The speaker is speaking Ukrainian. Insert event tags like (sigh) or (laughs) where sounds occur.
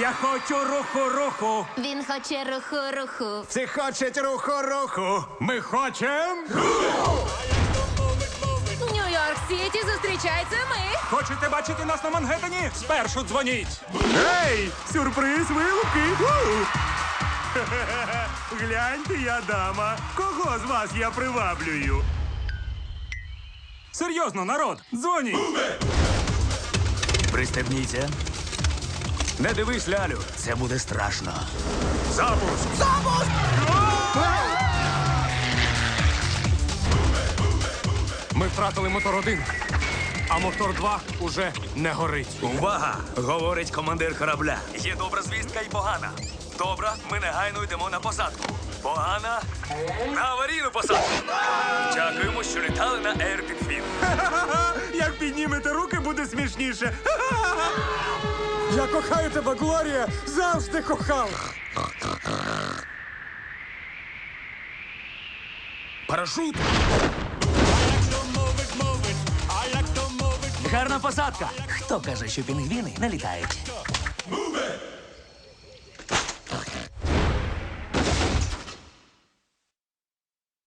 хочу руху, руху. Він хоче руху, руху. Всі хочуть руху, руху. Ми хочем. Нью-Йорк Сіті зустрічається ми. Хочете бачити нас на Мангеттені? Спершу дзвоніть. Ей, сюрприз вилупки. У. (laughs) Гляньте, я дама. Кого з вас я приваблюю? Серйозно, народ, дзвоніть. Пристебніться. Не дивись, лялю, це буде страшно. Запуск! Ми втратили мотор 1, а мотор 2 уже не горить. Увага! Говорить командир корабля. Є добра звістка і погана. Добра, ми негайно йдемо на посадку. Погана на аварійну посадку. Дякуємо, що літали на Air. (laughs) Як піднімете руки, буде смішніше. (laughs) Я кохаю тебе, Глорія! Завжди кохав! Парашут. Гарна посадка. Хто каже, що пінгвіни не літають?